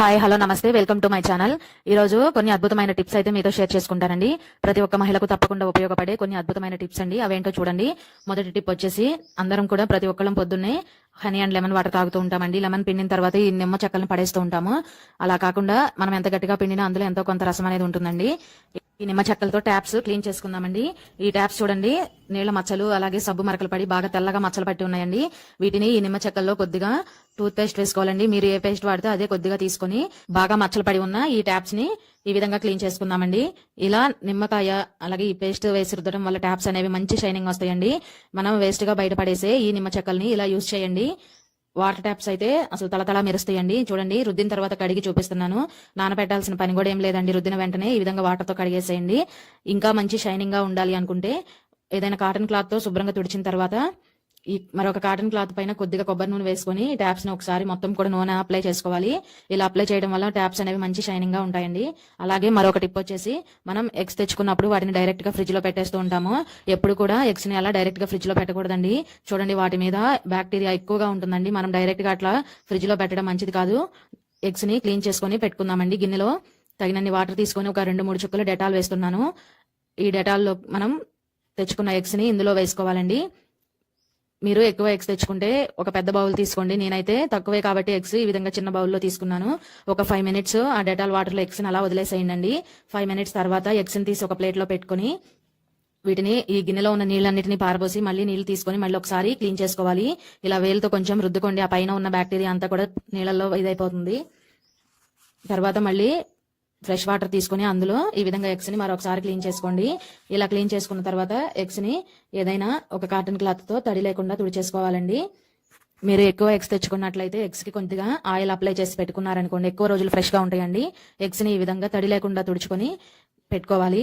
Hi hello నమస్తే. Welcome to my channel ఈ రోజు కొన్ని అద్భుతమైన టిప్స్ అయితే మీతో షేర్ చేసుకుంటానండి. ప్రతి ఒక్క మహిళకు తప్పకుండా ఉపయోగపడే కొన్ని అద్భుతమైన టిప్స్ అండి. అవేంటో చూడండి. మొదటి టిప్ వచ్చేసి అందరం కూడా ప్రతి ఒక్కళ్ళం పొద్దున్నే హనీ అండ్ లెమన్ వాటర్ తాగుతూ ఉంటామండి. లెమన్ పిండిన తర్వాత ఈ నిమ్మ చెక్కలను పడేస్తూ ఉంటాము. అలా కాకుండా మనం ఎంత గట్టిగా పిండినా అందులో ఎంతో కొంత రసం అనేది ఉంటుందండి. ఈ నిమ్మ చెక్కలతో ట్యాప్స్ క్లీన్ చేసుకుందామండి. ఈ ట్యాప్స్ చూడండి నీళ్ళ మచ్చలు అలాగే సబ్బు మరకలు పడి బాగా తెల్లగా మచ్చలు పట్టి ఉన్నాయండి. వీటిని ఈ నిమ్మ చెక్కల్లో కొద్దిగా టూత్ పేస్ట్ వేసుకోవాలండి. మీరు ఏ పేస్ట్ వాడితే అదే కొద్దిగా తీసుకొని బాగా మచ్చలు పడి ఉన్న ఈ ట్యాప్స్ని ఈ విధంగా క్లీన్ చేసుకుందామండి. ఇలా నిమ్మకాయ అలాగే ఈ పేస్ట్ వేసి రుద్దడం వల్ల ట్యాప్స్ అనేవి మంచి షైనింగ్ వస్తాయండి. మనం వేస్ట్గా బయటపడేసే ఈ నిమ్మ చెక్కల్ని ఇలా యూజ్ చేయండి. వాటర్ ట్యాప్స్ అయితే అసలు తలతల మెరుస్తాయండి. చూడండి రుద్దిన తర్వాత కడిగి చూపిస్తున్నాను. నానబెట్టాల్సిన పని కూడా ఏం లేదండి. రుద్దిన వెంటనే ఈ విధంగా వాటర్తో కడిగేసేయండి. ఇంకా మంచి షైనింగ్గా ఉండాలి అనుకుంటే ఏదైనా కాటన్ క్లాత్తో శుభ్రంగా తుడిచిన తర్వాత ఈ మరొక కాటన్ క్లాత్ పైన కొద్దిగా కొబ్బరి నూనె వేసుకొని ట్యాప్స్ని ఒకసారి మొత్తం కూడా నూనె అప్లై చేసుకోవాలి. ఇలా అప్లై చేయడం వల్ల ట్యాప్స్ అనేవి మంచి షైనింగ్గా ఉంటాయండి. అలాగే మరొక టిప్ వచ్చేసి మనం ఎగ్స్ తెచ్చుకున్నప్పుడు వాటిని డైరెక్ట్గా ఫ్రిడ్జ్లో పెట్టేస్తూ ఉంటాము. ఎప్పుడు కూడా ఎగ్స్ని అలా డైరెక్ట్గా ఫ్రిడ్జ్లో పెట్టకూడదండి. చూడండి వాటి మీద బ్యాక్టీరియా ఎక్కువగా ఉంటుందండి. మనం డైరెక్ట్గా అట్లా ఫ్రిడ్జ్లో పెట్టడం మంచిది కాదు. ఎగ్స్ని క్లీన్ చేసుకొని పెట్టుకుందామండి గిన్నెలో. తగినన్ని వాటర్ తీసుకొని ఒక రెండు మూడు చుక్కలు డెటాల్ వేస్తున్నాను. ఈ డెటాల్లో మనం తెచ్చుకున్న ఎగ్స్ని ఇందులో వేసుకోవాలండి. మీరు ఎక్కువ ఎగ్స్ తెచ్చుకుంటే ఒక పెద్ద బౌల్ తీసుకోండి. నేనైతే తక్కువే కాబట్టి ఎగ్స్ ఈ విధంగా చిన్న బౌల్లో తీసుకున్నాను. ఒక ఫైవ్ మినిట్స్ ఆ డెటాల్ వాటర్లో ఎగ్స్ని అలా వదిలేసేయండి ఫైవ్ మినిట్స్ తర్వాత ఎగ్స్ని తీసి ఒక ప్లేట్లో పెట్టుకుని వీటిని ఈ గిన్నెలో ఉన్న నీళ్ళన్నిటిని పారబోసి మళ్ళీ నీళ్ళు తీసుకొని మళ్ళీ ఒకసారి క్లీన్ చేసుకోవాలి. ఇలా వేలుతో కొంచెం రుద్దుకోండి. ఆ పైన ఉన్న బ్యాక్టీరియా అంతా కూడా నీళ్ళల్లో ఇదైపోతుంది. తర్వాత మళ్ళీ ఫ్రెష్ వాటర్ తీసుకొని అందులో ఈ విధంగా ఎగ్స్ని మరొకసారి క్లీన్ చేసుకోండి. ఇలా క్లీన్ చేసుకున్న తర్వాత ఎగ్స్ని ఏదైనా ఒక కాటన్ క్లాత్తో తడి లేకుండా తుడిచేసుకోవాలండి. మీరు ఎక్కువ ఎగ్స్ తెచ్చుకున్నట్లయితే ఎగ్స్కి కొద్దిగా ఆయిల్ అప్లై చేసి పెట్టుకున్నారనుకోండి ఎక్కువ రోజులు ఫ్రెష్గా ఉంటాయండి. ఎగ్స్ని ఈ విధంగా తడి లేకుండా తుడుచుకొని పెట్టుకోవాలి.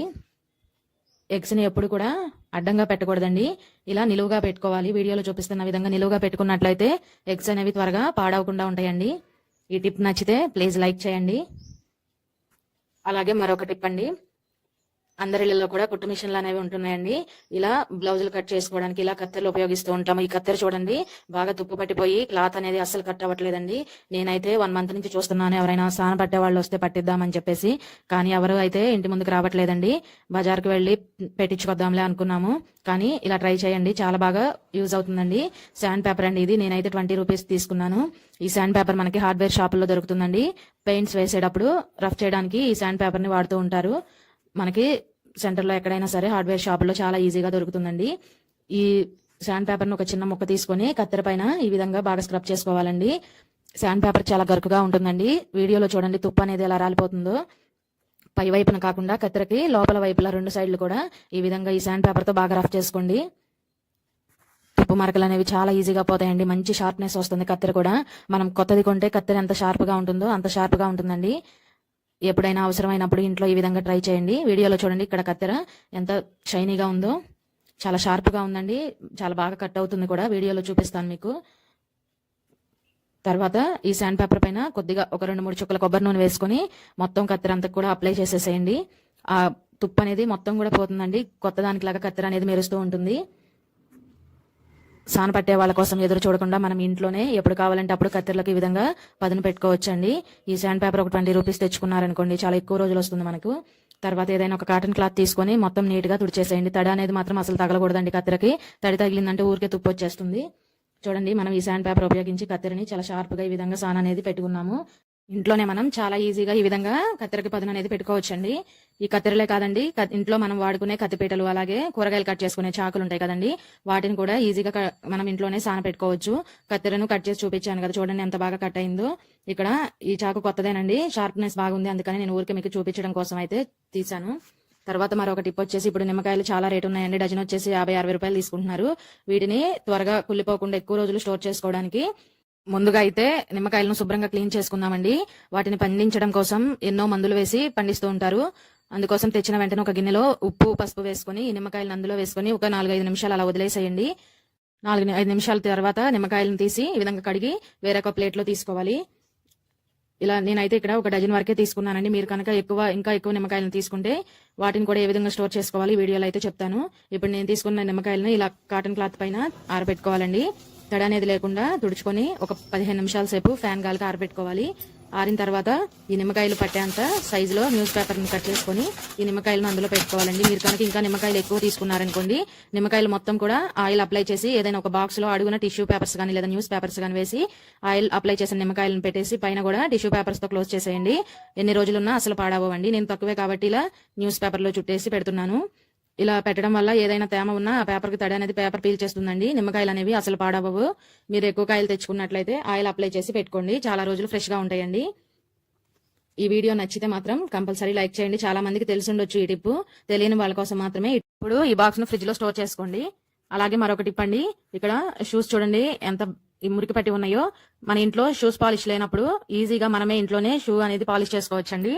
ఎగ్స్ని ఎప్పుడు కూడా అడ్డంగా పెట్టకూడదండి. ఇలా నిలువుగా పెట్టుకోవాలి. వీడియోలో చూపిస్తున్న విధంగా నిలువుగా పెట్టుకున్నట్లయితే ఎగ్స్ అనేవి త్వరగా పాడవకుండా ఉంటాయండి. ఈ టిప్ నచ్చితే ప్లీజ్ లైక్ చేయండి. అలాగే మరొకటి ఇప్పండి అందరిలో కూడా కుట్టు మిషన్లు అనేవి ఉంటున్నాయండి. ఇలా బ్లౌజులు కట్ చేసుకోవడానికి ఇలా కత్తెరలు ఉపయోగిస్తూ ఉంటాము. ఈ కత్తెర చూడండి బాగా తుప్పు పట్టిపోయి క్లాత్ అనేది అస్సలు కట్ అవ్వట్లేదండి. నేనైతే వన్ మంత్ నుంచి చూస్తున్నాను ఎవరైనా స్నానం పట్టే వాళ్ళు వస్తే పట్టిద్దామని చెప్పేసి. కానీ ఎవరు అయితే ఇంటి ముందుకు రావట్లేదండి బజార్కి వెళ్ళి పెట్టించుకొద్దాంలే అనుకున్నాము. కానీ ఇలా ట్రై చేయండి చాలా బాగా యూజ్ అవుతుందండి. శాండ్ పేపర్ అండి ఇది. నేనైతే ట్వంటీ రూపీస్ తీసుకున్నాను. ఈ శాండ్ పేపర్ మనకి హార్డ్వేర్ షాపుల్లో దొరుకుతుందండి. పెయింట్స్ వేసేటప్పుడు రఫ్ చేయడానికి ఈ శాండ్ పేపర్ని వాడుతూ ఉంటారు. మనకి సెంటర్లో ఎక్కడైనా సరే హార్డ్వేర్ షాపుల్లో చాలా ఈజీగా దొరుకుతుందండి. ఈ శాండ్ పేపర్ని ఒక చిన్న ముక్క తీసుకొని కత్తెర పైన ఈ విధంగా బాగా స్క్రబ్ చేసుకోవాలండి. శాండ్ పేపర్ చాలా గరుకుగా ఉంటుందండి. వీడియోలో చూడండి తుప్పు అనేది ఎలా రాలిపోతుందో. పై వైపున కాకుండా కత్తెరకి లోపల వైపులా రెండు సైడ్లు కూడా ఈ విధంగా ఈ శాండ్ పేపర్తో బాగా రఫ్ చేసుకోండి. తుప్పు మరకలు అనేవి చాలా ఈజీగా పోతాయండి. మంచి షార్ప్నెస్ వస్తుంది కత్తెర కూడా. మనం కొత్తది కొంటే కత్తెర ఎంత షార్ప్గా ఉంటుందో అంత షార్ప్గా ఉంటుందండి. ఎప్పుడైనా అవసరమైనప్పుడు ఇంట్లో ఈ విధంగా ట్రై చేయండి. వీడియోలో చూడండి ఇక్కడ కత్తెర ఎంత షైనీగా ఉందో. చాలా షార్ప్గా ఉందండి. చాలా బాగా కట్ అవుతుంది కూడా. వీడియోలో చూపిస్తాను మీకు. తర్వాత ఈ శాండ్ పేపర్ పైన కొద్దిగా ఒక రెండు మూడు చుక్కల కొబ్బరి నూనె వేసుకొని మొత్తం కత్తెర అంతా కూడా అప్లై చేసేసేయండి. ఆ తుప్పు అనేది మొత్తం కూడా పోతుందండి. కొత్త దానికిలాగా కత్తెర అనేది మెరుస్తూ ఉంటుంది. సాన పట్టే వాళ్ళ కోసం ఎదురు చూడకుండా మనం ఇంట్లోనే ఎప్పుడు కావాలంటే అప్పుడు కత్తెరలకు ఈ విధంగా పదును పెట్టుకోవచ్చండి. ఈ శాండ్ పేపర్ ఒక ట్వంటీ రూపీస్ తెచ్చుకున్నారనుకోండి చాలా ఎక్కువ రోజులు వస్తుంది మనకు. తర్వాత ఏదైనా ఒక కాటన్ క్లాత్ తీసుకొని మొత్తం నీట్గా తుడిచేసేయండి. తడి అనేది మాత్రం అసలు తగలకూడదండి కత్తెరకి. తడి తగిలిందంటే ఊరికే తుప్పు వచ్చేస్తుంది. చూడండి మనం ఈ శాండ్ పేపర్ ఉపయోగించి కత్తెరని చాలా షార్ప్గా ఈ విధంగా సాన అనేది పెట్టుకున్నాము. ఇంట్లోనే మనం చాలా ఈజీగా ఈ విధంగా కత్తెరకి పదును అనేది పెట్టుకోవచ్చండి. ఈ కత్తెరలే కాదండి ఇంట్లో మనం వాడుకునే కత్తిపీటలు అలాగే కూరగాయలు కట్ చేసుకునే చాకులు ఉంటాయి కదండి. వాటిని కూడా ఈజీగా మనం ఇంట్లోనే సాన పెట్టుకోవచ్చు. కత్తెరను కట్ చేసి చూపించాను కదా చూడండి ఎంత బాగా కట్ అయిందో. ఇక్కడ ఈ చాకు కొత్తదేనండి షార్ప్నెస్ బాగుంది అందుకని నేను ఊరికే మీకు చూపించడం కోసం అయితే తీసాను తర్వాత మరొక టిప్ వచ్చేసి ఇప్పుడు నిమ్మకాయలు చాలా రేటు ఉన్నాయండి డజన్ వచ్చేసి యాభై అరవై రూపాయలు తీసుకుంటున్నారు. వీటిని త్వరగా కుళ్ళిపోకుండా ఎక్కువ రోజులు స్టోర్ చేసుకోవడానికి ముందుగా అయితే నిమ్మకాయలను శుభ్రంగా క్లీన్ చేసుకుందామండి. వాటిని పండించడం కోసం ఎన్నో మందులు వేసి పండిస్తూ ఉంటారు. అందుకోసం తెచ్చిన వెంటనే ఒక గిన్నెలో ఉప్పు పసుపు వేసుకొని ఈ నిమ్మకాయలను అందులో వేసుకొని ఒక నాలుగైదు నిమిషాలు అలా వదిలేసేయండి. నాలుగు ఐదు నిమిషాల తర్వాత నిమ్మకాయలను తీసి ఈ విధంగా కడిగి వేరొక ప్లేట్లో తీసుకోవాలి. ఇలా నేనైతే ఇక్కడ ఒక డజన్ వరకే తీసుకున్నానండి. మీరు కనుక ఎక్కువ ఇంకా ఎక్కువ నిమ్మకాయలను తీసుకుంటే వాటిని కూడా ఏ విధంగా స్టోర్ చేసుకోవాలి వీడియోలో అయితే చెప్తాను. ఇప్పుడు నేను తీసుకున్న నిమ్మకాయలను ఇలా కాటన్ క్లాత్ పైన ఆరబెట్టుకోవాలండి. తడ అనేది లేకుండా తుడుచుకొని ఒక పదిహేను నిమిషాల సేపు ఫ్యాన్ గాలికి ఆరబెట్టుకోవాలి. ఆరిన తర్వాత ఈ నిమ్మకాయలు పట్టేంత సైజులో న్యూస్ పేపర్ని కట్ చేసుకొని ఈ నిమ్మకాయలను అందులో పెట్టుకోవాలండి. మీరు కనుక ఇంకా నిమ్మకాయలు ఎక్కువ తీసుకున్నారనుకోండి నిమ్మకాయలు మొత్తం కూడా ఆయిల్ అప్లై చేసి ఏదైనా ఒక బాక్స్లో అడుగున టిష్యూ పేపర్స్ కానీ లేదా న్యూస్ పేపర్స్ కానీ వేసి ఆయిల్ అప్లై చేసిన నిమ్మకాయలను పెట్టేసి పైన కూడా టిష్యూ పేపర్స్తో క్లోజ్ చేసేయండి. ఎన్ని రోజులున్నా అసలు పాడవండి నేను తక్కువే కాబట్టి ఇలా న్యూస్ పేపర్లో చుట్టేసి పెడుతున్నాను. ఇలా పెట్టడం వల్ల ఏదైనా తేమ ఉన్నా ఆ పేపర్కి తడి అనేది పేపర్ పీల్చేస్తుందండి నిమ్మకాయలు అనేవి అసలు పాడవవు మీరు ఎక్కువ కాయలు తెచ్చుకున్నట్లయితే ఆయిల్ అప్లై చేసి పెట్టుకోండి. చాలా రోజులు ఫ్రెష్గా ఉంటాయండి. ఈ వీడియో నచ్చితే మాత్రం కంపల్సరీ లైక్ చేయండి. చాలా మందికి తెలిసి ఉండొచ్చు ఈ టిప్ తెలియని వాళ్ళ కోసం మాత్రమే ఇప్పుడు ఈ బాక్స్ను ఫ్రిడ్జ్లో స్టోర్ చేసుకోండి. అలాగే మరొక టిప్ అండి. ఇక్కడ షూస్ చూడండి ఎంత మురికి పట్టి ఉన్నాయో. మన ఇంట్లో షూస్ పాలిష్ లేనప్పుడు ఈజీగా మనమే ఇంట్లోనే షూ అనేది పాలిష్ చేసుకోవచ్చండి.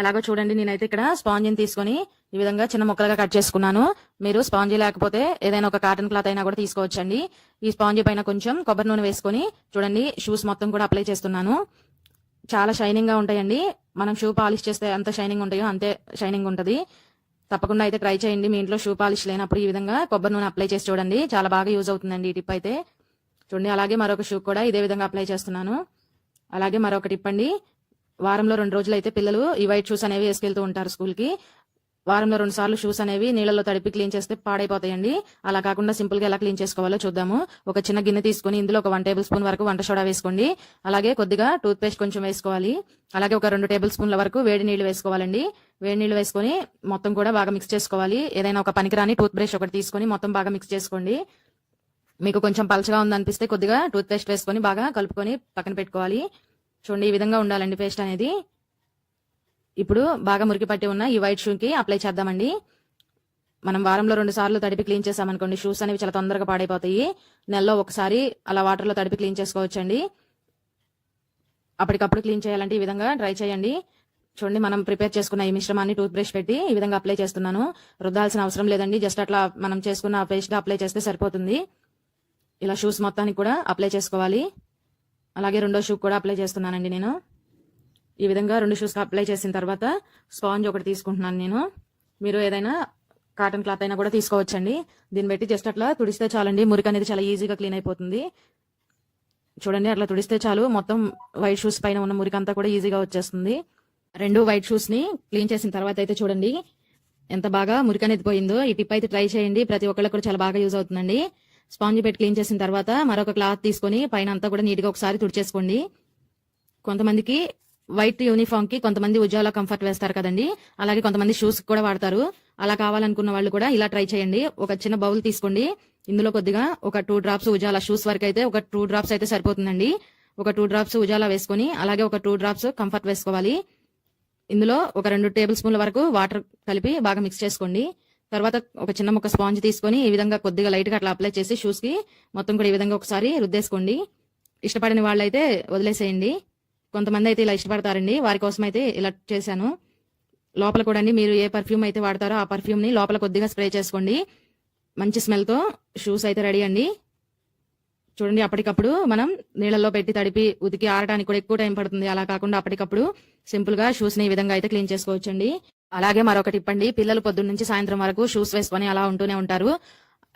ఎలాగో చూడండి నేనైతే ఇక్కడ స్పాంజిని తీసుకొని ఈ విధంగా చిన్న ముక్కలుగా కట్ చేసుకున్నాను. మీరు స్పాంజీ లేకపోతే ఏదైనా ఒక కాటన్ క్లాత్ అయినా కూడా తీసుకోవచ్చండి. ఈ స్పాంజీ పైన కొంచెం కొబ్బరి నూనె వేసుకొని చూడండి షూస్ మొత్తం కూడా అప్లై చేస్తున్నాను. చాలా షైనింగ్గా ఉంటాయండి. మనం షూ పాలిష్ చేస్తే ఎంత షైనింగ్ ఉంటాయో అంతే షైనింగ్ ఉంటుంది. తప్పకుండా అయితే ట్రై చేయండి. మీ ఇంట్లో షూ పాలిష్ లేనప్పుడు ఈ విధంగా కొబ్బరి నూనె అప్లై చేసి చూడండి. చాలా బాగా యూజ్ అవుతుందండి ఈ టిప్ అయితే. చూడండి అలాగే మరొక షూ కూడా ఇదే విధంగా అప్లై చేస్తున్నాను. అలాగే మరొక టిప్ అండి. వారంలో రెండు రోజులు అయితే పిల్లలు ఈ వైట్ షూస్ అనేవి వేసుకెళ్తూ ఉంటారు స్కూల్కి వారంలో రెండు సార్లు షూస్ అనేవి నీళ్ళలో తడిపి క్లీన్ చేస్తే పాడైపోతాయండి. అలా కాకుండా సింపుల్గా ఎలా క్లీన్ చేసుకోవాలో చూద్దాము. ఒక చిన్న గిన్నె తీసుకుని ఇందులో ఒక వన్ టేబుల్ స్పూన్ వరకు వంట సోడా వేసుకోండి. అలాగే కొద్దిగా టూత్ పేస్ట్ కొంచెం వేసుకోవాలి. అలాగే ఒక రెండు టేబుల్ స్పూన్ల వరకు వేడి నీళ్ళు వేసుకోవాలండి. వేడి నీళ్ళు వేసుకొని మొత్తం కూడా బాగా మిక్స్ చేసుకోవాలి. ఏదైనా ఒక పనికిరాని టూత్ బ్రష్ ఒకటి తీసుకొని మొత్తం బాగా మిక్స్ చేసుకోండి. మీకు కొంచెం పలచగా ఉందనిపిస్తే కొద్దిగా టూత్ పేస్ట్ వేసుకొని బాగా కలుపుకొని పక్కన పెట్టుకోవాలి. చూడండి ఈ విధంగా ఉండాలండి పేస్ట్ అనేది. ఇప్పుడు బాగా మురికి పట్టి ఉన్న ఈ వైట్ షూకి అప్లై చేద్దామండి. మనం వారంలో రెండు సార్లు తడిపి క్లీన్ చేసామనుకోండి షూస్ అనేవి చాలా తొందరగా పాడైపోతాయి. నెలలో ఒకసారి అలా వాటర్లో తడిపి క్లీన్ చేసుకోవచ్చండి. అప్పటికప్పుడు క్లీన్ చేయాలంటే ఈ విధంగా ట్రై చేయండి. చూడండి మనం ప్రిపేర్ చేసుకున్న ఈ మిశ్రమాన్ని టూత్ బ్రష్ పెట్టి ఈ విధంగా అప్లై చేస్తున్నాను. రుద్దాల్సిన అవసరం లేదండి జస్ట్ అట్లా మనం చేసుకున్న పేస్ట్ అప్లై చేస్తే సరిపోతుంది. ఇలా షూస్ మొత్తానికి కూడా అప్లై చేసుకోవాలి. అలాగే రెండో షూ కూడా అప్లై చేస్తున్నానండి నేను. ఈ విధంగా రెండు షూస్ అప్లై చేసిన తర్వాత స్పాంజ్ ఒకటి తీసుకుంటున్నాను నేను. మీరు ఏదైనా కాటన్ క్లాత్ అయినా కూడా తీసుకోవచ్చండి. దీన్ని బట్టి జస్ట్ అట్లా తుడిస్తే చాలండి. మురికి అనేది చాలా ఈజీగా క్లీన్ అయిపోతుంది. చూడండి అట్లా తుడిస్తే చాలు. మొత్తం వైట్ షూస్ పైన ఉన్న మురికి అంతా కూడా ఈజీగా వచ్చేస్తుంది. రెండు వైట్ షూస్ని క్లీన్ చేసిన తర్వాత అయితే చూడండి ఎంత బాగా మురికి అనేది పోయిందో. ఈ టిప్ అయితే ట్రై చేయండి. ప్రతి ఒక్కళ్ళకి కూడా చాలా బాగా యూజ్ అవుతుందండి. స్పాంజ్ పెట్టి క్లీన్ చేసిన తర్వాత మరొక క్లాత్ తీసుకొని పైన అంతా కూడా నీట్గా ఒకసారి తుడిచేసుకోండి. కొంతమందికి వైట్ యూనిఫామ్కి కొంతమంది ఉజ్జాల కంఫర్ట్ వేస్తారు కదండి. అలాగే కొంతమంది షూస్ కూడా వాడతారు. అలా కావాలనుకున్న వాళ్ళు కూడా ఇలా ట్రై చేయండి. ఒక చిన్న బౌల్ తీసుకోండి. ఇందులో కొద్దిగా ఒక టూ డ్రాప్స్ ఉజాలా షూస్ వరకు అయితే ఒక టూ డ్రాప్స్ అయితే సరిపోతుందండి. ఒక టూ డ్రాప్స్ ఉజాలా వేసుకొని అలాగే ఒక టూ డ్రాప్స్ కంఫర్ట్ వేసుకోవాలి. ఇందులో ఒక రెండు టేబుల్ స్పూన్ల వరకు వాటర్ కలిపి బాగా మిక్స్ చేసుకోండి. తర్వాత ఒక చిన్న ముక్క స్పాంజ్ తీసుకొని ఈ విధంగా కొద్దిగా లైట్గా అట్లా అప్లై చేసి షూస్కి మొత్తం కూడా ఈ విధంగా ఒకసారి రుద్దేసుకోండి. ఇష్టపడిన వాళ్ళైతే వదిలేసేయండి. కొంతమంది అయితే ఇలా ఇష్టపడతారండి. వారి కోసం అయితే ఇలా చేశాను. లోపల కూడా అండి మీరు ఏ పర్ఫ్యూమ్ అయితే వాడతారో ఆ పర్ఫ్యూమ్ని లోపల కొద్దిగా స్ప్రే చేసుకోండి. మంచి స్మెల్తో షూస్ అయితే రెడీ అండి. చూడండి అప్పటికప్పుడు మనం నీళ్ళలో పెట్టి తడిపి ఉతికి ఆరడానికి కూడా ఎక్కువ టైం పడుతుంది. అలా కాకుండా అప్పటికప్పుడు సింపుల్గా షూస్ని ఈ విధంగా అయితే క్లీన్ చేసుకోవచ్చండి. అలాగే మరొకటి ఇప్పండి పిల్లలు పొద్దున్న నుంచి సాయంత్రం వరకు షూస్ వేసుకొని అలా ఉంటూనే ఉంటారు.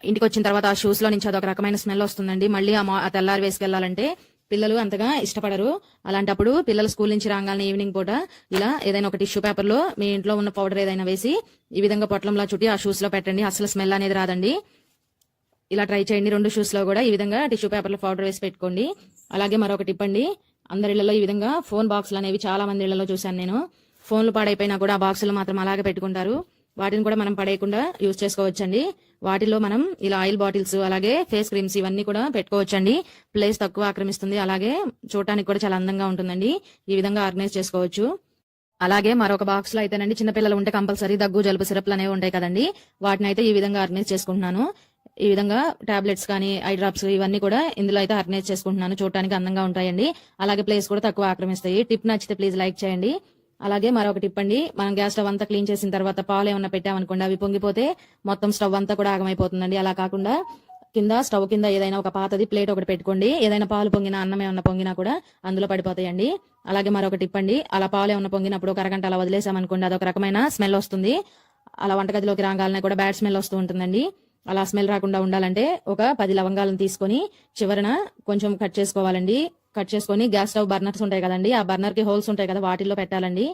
ఇంటికి వచ్చిన తర్వాత ఆ షూస్లో నుంచి అదొక రకమైన స్మెల్ వస్తుందండి. మళ్ళీ ఆ ఆ తెల్లారి వేసుకెళ్ళాలంటే పిల్లలు అంతగా ఇష్టపడరు. అలాంటప్పుడు పిల్లలు స్కూల్ నుంచి రాగానే ఈవినింగ్ పూట ఇలా ఏదైనా ఒక టిష్యూ పేపర్లో మీ ఇంట్లో ఉన్న పౌడర్ ఏదైనా వేసి ఈ విధంగా పొట్లంలా చుట్టి ఆ షూస్లో పెట్టండి. అసలు స్మెల్ అనేది రాదండి. ఇలా ట్రై చేయండి. రెండు షూస్లో కూడా ఈ విధంగా టిష్యూ పేపర్లో పౌడర్ వేసి పెట్టుకోండి. అలాగే మరొకటి ఇప్పండి. అందరి ఇళ్ళలో ఈ విధంగా ఫోన్ బాక్సులు అనేవి చాలా మంది ఇళ్ళలో చూశాను నేను. ఫోన్లు పాడైపోయినా కూడా ఆ బాక్సులు మాత్రం అలాగే పెట్టుకుంటారు. వాటిని కూడా మనం పడేయకుండా యూజ్ చేసుకోవచ్చండి. వాటిలో మనం ఇలా ఆయిల్ బాటిల్స్ అలాగే ఫేస్ క్రీమ్స్ ఇవన్నీ కూడా పెట్టుకోవచ్చండి. ప్లేస్ తక్కువ ఆక్రమిస్తుంది. అలాగే చూడటానికి కూడా చాలా అందంగా ఉంటుందండి. ఈ విధంగా ఆర్గనైజ్ చేసుకోవచ్చు. అలాగే మరొక బాక్స్లో అయితేనండి చిన్నపిల్లలు ఉంటే కంపల్సరీ దగ్గు జలుబు సిరప్లు అనేవి ఉంటాయి కదండి. వాటిని అయితే ఈ విధంగా ఆర్గనైజ్ చేసుకుంటున్నాను. ఈ విధంగా టాబ్లెట్స్ కానీ ఐ డ్రాప్స్ ఇవన్నీ కూడా ఇందులో అయితే ఆర్గనైజ్ చేసుకుంటున్నాను. చూడటానికి అందంగా ఉంటాయండి. అలాగే ప్లేస్ కూడా తక్కువ ఆక్రమిస్తాయి. టిప్ నచ్చితే ప్లీజ్ లైక్ చేయండి. అలాగే మరొక టిప్ అండి మనం గ్యాస్ స్టవ్ అంతా క్లీన్ చేసిన తర్వాత పాలు ఏమన్నా పెట్టామనుకోండి అవి పొంగిపోతే మొత్తం స్టవ్ అంతా కూడా ఆగమైపోతుందండి. అలా కాకుండా కింద స్టవ్ కింద ఏదైనా ఒక పాతది ప్లేట్ ఒకటి పెట్టుకోండి. ఏదైనా పాలు పొంగినా అన్నం ఏమన్నా పొంగినా కూడా అందులో పడిపోతాయండి. అలాగే మరొక టిప్ అండి అలా పాలు ఏమన్నా పొంగినప్పుడు ఒక అరగంట అలా వదిలేసామనుకోండి అదొక రకమైన స్మెల్ వస్తుంది. అలా వంటగదిలోకి రాగాలనే కూడా బ్యాడ్ స్మెల్ వస్తూ ఉంటుందండి. అలా స్మెల్ రాకుండా ఉండాలంటే ఒక పది లవంగాలను తీసుకొని చివరన కొంచెం కట్ చేసుకోవాలండి. కట్ చేసుకొని గ్యాస్ స్టవ్ బర్నర్స్ ఉంటాయి కదండి. ఆ బర్నర్కి హోల్స్ ఉంటాయి కదా వాటిల్లో పెట్టాలండి.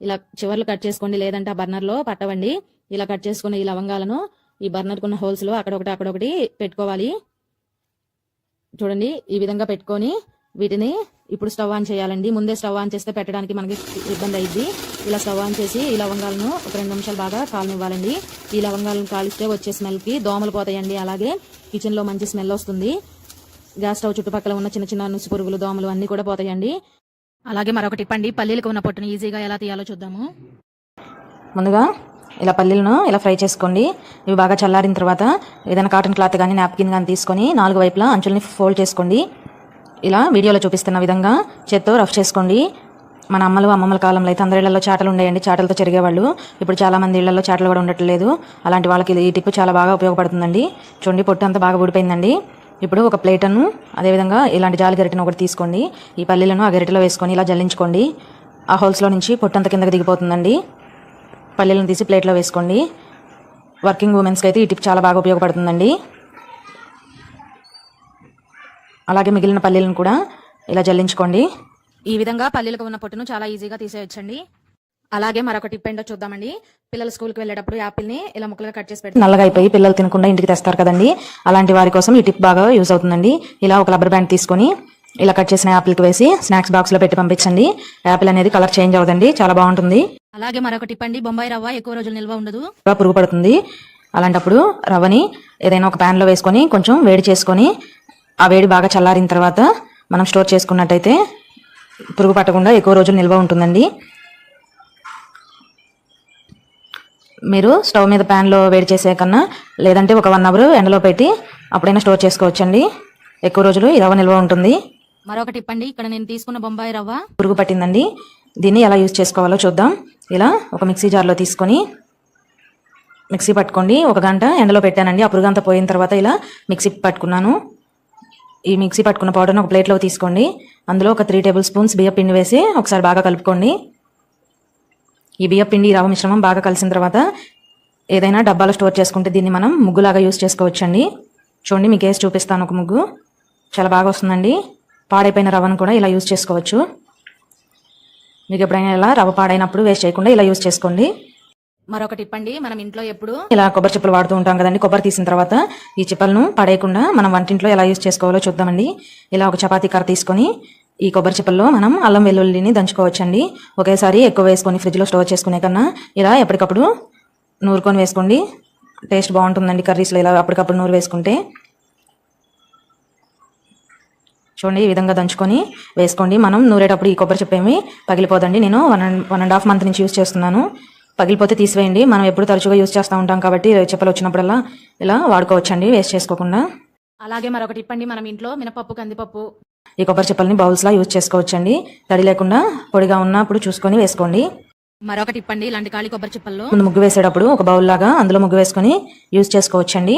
ఇలా చివర్లు కట్ చేసుకోండి లేదంటే ఆ బర్నర్లో పట్టవండి. ఇలా కట్ చేసుకున్న ఈ లవంగాలను ఈ బర్నర్ కున్న హోల్స్లో అక్కడొకటి అక్కడొకటి పెట్టుకోవాలి. చూడండి ఈ విధంగా పెట్టుకొని వీటిని ఇప్పుడు స్టవ్ ఆన్ చేయాలండి. ముందే స్టవ్ ఆన్ చేస్తే పెట్టడానికి మనకి ఇబ్బంది అయింది ఇలా స్టవ్ ఆన్ చేసి ఈ లవంగాలను ఒక రెండు నిమిషాలు బాగా కాలనివ్వాలండి. ఈ లవంగాలను కాలిస్తే వచ్చే స్మెల్కి దోమలు పోతాయండి. అలాగే కిచెన్లో మంచి స్మెల్ వస్తుంది. గ్యాస్ స్టవ్ చుట్టుపక్కల ఉన్న చిన్న చిన్న నుసి పురుగులు దోమలు అన్ని కూడా పోతాయండి. అలాగే మరొకటి పండి పల్లీలకు ఉన్న పొట్టును ఈజీగా ఎలా తీయాలో చూద్దాము. ముందుగా ఇలా పల్లీలను ఇలా ఫ్రై చేసుకోండి. ఇవి బాగా చల్లారిన తర్వాత ఏదైనా కాటన్ క్లాత్ కానీ నాప్కిన్ కానీ తీసుకొని నాలుగు వైపులా అంచుల్ని ఫోల్డ్ చేసుకోండి. ఇలా వీడియోలో చూపిస్తున్న విధంగా చేత్తో రఫ్ చేసుకోండి. మన అమ్మలు అమ్మమ్మల కాలంలో అయితే అందరి ఇళ్ళలో చాటలు ఉండేయండి. చాటలతో చెరిగేవాళ్ళు. ఇప్పుడు చాలా మంది ఇళ్ళలో చాటలు కూడా ఉండట్లేదు. అలాంటి వాళ్ళకి ఈ టిప్ చాలా బాగా ఉపయోగపడుతుందండి. చూడండి పొట్టు అంతా బాగా ఊడిపోయిందండి. ఇప్పుడు ఒక ప్లేటను అదేవిధంగా ఇలాంటి జాలి గరిటెను ఒకటి తీసుకోండి. ఈ పల్లీలను ఆ గరిటెలో వేసుకొని ఇలా జల్లించుకోండి. ఆ హోల్స్లో నుంచి పొట్టంత కిందకి దిగిపోతుందండి. పల్లీలను తీసి ప్లేట్లో వేసుకోండి. వర్కింగ్ ఉమెన్స్కి అయితే ఈ టిప్ చాలా బాగా ఉపయోగపడుతుందండి. అలాగే మిగిలిన పల్లీలను కూడా ఇలా జల్లించుకోండి. ఈ విధంగా పల్లీలకు ఉన్న పొట్టును చాలా ఈజీగా తీసేయొచ్చండి. అలాగే మరొక టిప్ ఏంటో చూద్దామండి. పిల్లలు స్కూల్కి వెళ్ళేటప్పుడు యాపిల్ని ఇలా ముక్కలుగా కట్ చేసి పెట్టి నల్లగా అయిపోయి పిల్లలు తినకుండా ఇంటికి తెస్తారు కదండి. అలాంటి వారి కోసం ఈ టిప్ బాగా యూజ్ అవుతుందండి. ఇలా ఒక రబ్బర్ బ్యాండ్ తీసుకొని ఇలా కట్ చేసిన యాపిల్కి వేసి స్నాక్స్ బాక్స్లో పెట్టి పంపించండి. యాపిల్ అనేది కలర్ చేంజ్ అవుతుంది చాలా బాగుంటుంది. అలాగే మరొక టిప్ అండి బొంబాయి రవ్వ ఎక్కువ రోజులు నిల్వ ఉండదు. పురుగు పడుతుంది. అలాంటప్పుడు రవ్వని ఏదైనా ఒక pan లో వేసుకొని కొంచెం వేడి చేసుకొని ఆ వేడి బాగా చల్లారిన తర్వాత మనం స్టోర్ చేసుకున్నట్టయితే పురుగు పట్టకుండా ఎక్కువ రోజులు నిల్వ ఉంటుందండి. మీరు స్టవ్ మీద ప్యాన్లో వేడి చేసే కన్నా లేదంటే ఒక వన్ అవర్ ఎండలో పెట్టి అప్పుడైనా స్టోర్ చేసుకోవచ్చండి. ఎక్కువ రోజులు ఈ రవ్వ నిల్వ ఉంటుంది. మరొక టిప్ అండి ఇక్కడ నేను తీసుకున్న బొంబాయి రవ్వ. పురుగు పట్టిందండి. దీన్ని ఎలా యూజ్ చేసుకోవాలో చూద్దాం. ఇలా ఒక మిక్సీ జార్లో తీసుకొని మిక్సీ పట్టుకోండి. ఒక గంట ఎండలో పెట్టానండి. ఆ పురుగు అంతా పోయిన తర్వాత ఇలా మిక్సీ పట్టుకున్నాను. ఈ మిక్సీ పట్టుకున్న పౌడర్ని ఒక ప్లేట్లో తీసుకోండి. అందులో ఒక త్రీ టేబుల్ స్పూన్స్ బియ్య పిండి వేసి ఒకసారి బాగా కలుపుకోండి. ఈ బియ్య పిండి రవ్వ మిశ్రమం బాగా కలిసిన తర్వాత ఏదైనా డబ్బాలో స్టోర్ చేసుకుంటే దీన్ని మనం ముగ్గులాగా యూజ్ చేసుకోవచ్చండి. చూడండి మీకు వేసి చూపిస్తాను ఒక ముగ్గు. చాలా బాగా వస్తుందండి. పాడైపోయిన రవ్వను కూడా ఇలా యూజ్ చేసుకోవచ్చు. మీకు ఎప్పుడైనా ఇలా రవ్వ పాడైనప్పుడు వేస్ట్ చేయకుండా ఇలా యూజ్ చేసుకోండి. మరొక టిప్ అండి మనం ఇంట్లో ఎప్పుడు ఇలా కొబ్బరి చిప్పలు వాడుతూ ఉంటాం కదండి. కొబ్బరి తీసిన తర్వాత ఈ చిప్పలను పడేయకుండా మనం వంటింట్లో ఎలా యూజ్ చేసుకోవాలో చూద్దామండి. ఇలా ఒక చపాతీ కర్ర తీసుకొని ఈ కొబ్బరి చిప్పల్లో మనం అల్లం వెల్లుల్లిని దంచుకోవచ్చండి. ఒకేసారి ఎక్కువ వేసుకొని ఫ్రిడ్జ్లో స్టోర్ చేసుకునే కన్నా ఇలా ఎప్పటికప్పుడు నూరుకొని వేసుకోండి. టేస్ట్ బాగుంటుందండి కర్రీస్లో ఇలా అప్పటికప్పుడు నూరు వేసుకుంటే. చూడండి ఈ విధంగా దంచుకొని వేసుకోండి. మనం నూరేటప్పుడు ఈ కొబ్బరి చెప్పేమి పగిలిపోదండి. నేను one and one and half month నుంచి యూస్ చేస్తున్నాను. పగిలిపోతే తీసివేయండి. మనం ఎప్పుడు తరచుగా యూస్ చేస్తూ ఉంటాం కాబట్టి చెప్పలు వచ్చినప్పుడల్లా ఇలా వాడుకోవచ్చండి వేస్ట్ చేసుకోకుండా. అలాగే మరొకటి ఇప్పండి. మనం ఇంట్లో మినపప్పు కందిపప్పు ఈ కొబ్బరి చెప్పల్ని బౌల్స్లా యూజ్ చేసుకోవచ్చండి. తడి లేకుండా పొడిగా ఉన్నప్పుడు చూసుకొని వేసుకోండి. మరొక టిప్ అండి ఇలాంటి ఖాళీ కొబ్బరి చిప్పల్లో. ముందు ముగ్గు వేసేటప్పుడు ఒక బౌల్ లాగా అందులో ముగ్గు వేసుకొని యూజ్ చేసుకోవచ్చండి.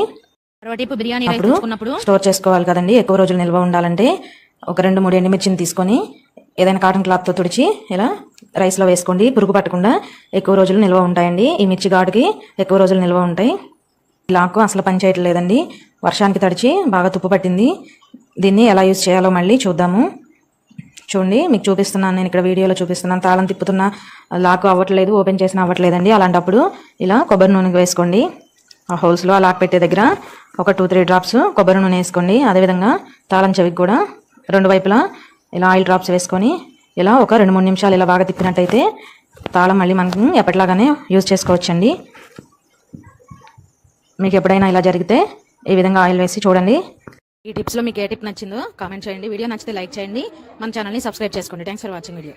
బిర్యానీ రైస్ అప్పుడు స్టోర్ చేసుకోవాలి కదండి ఎక్కువ రోజులు నిల్వ ఉండాలంటే ఒక రెండు మూడు ఎండుమిర్చిని తీసుకొని ఏదైనా కాటన్ క్లాత్తో తుడిచి ఇలా రైస్లో వేసుకోండి. పురుగు పట్టకుండా ఎక్కువ రోజులు నిల్వ ఉంటాయండి. ఈ మిర్చి ఘాటుకి ఎక్కువ రోజులు నిల్వ ఉంటాయి. ఈ లాకు అసలు పని చేయట్లేదండి. వర్షానికి తడిచి బాగా తుప్పు పట్టింది. దీన్ని ఎలా యూజ్ చేయాలో మళ్ళీ చూద్దాము. చూడండి మీకు చూపిస్తున్నాను నేను ఇక్కడ వీడియోలో చూపిస్తున్నాను. తాళం తిప్పుతున్నా లాక్ అవ్వట్లేదు ఓపెన్ చేసిన అవ్వట్లేదండి. అలాంటప్పుడు ఇలా కొబ్బరి నూనె వేసుకోండి. ఆ హోల్స్లో ఆ లాక్ పెట్టే దగ్గర ఒక టూ త్రీ డ్రాప్స్ కొబ్బరి నూనె వేసుకోండి. అదేవిధంగా తాళం చెవికి కూడా రెండు వైపులా ఇలా ఆయిల్ డ్రాప్స్ వేసుకొని ఇలా ఒక రెండు మూడు నిమిషాలు ఇలా బాగా తిప్పినట్టయితే తాళం మళ్ళీ మనకు ఎప్పటిలాగానే యూజ్ చేసుకోవచ్చండి. మీకు ఎప్పుడైనా ఇలా జరిగితే ఈ విధంగా ఆయిల్ వేసి చూడండి. ఈ టిప్స్లో మీకు ఏ టిప్ నచ్చిందో కామెంట్ చేయండి. వీడియో నచ్చితే లైక్ చేయండి. మన ఛానల్ని సబ్స్క్రైబ్ చేసుకోండి. Thanks for watching video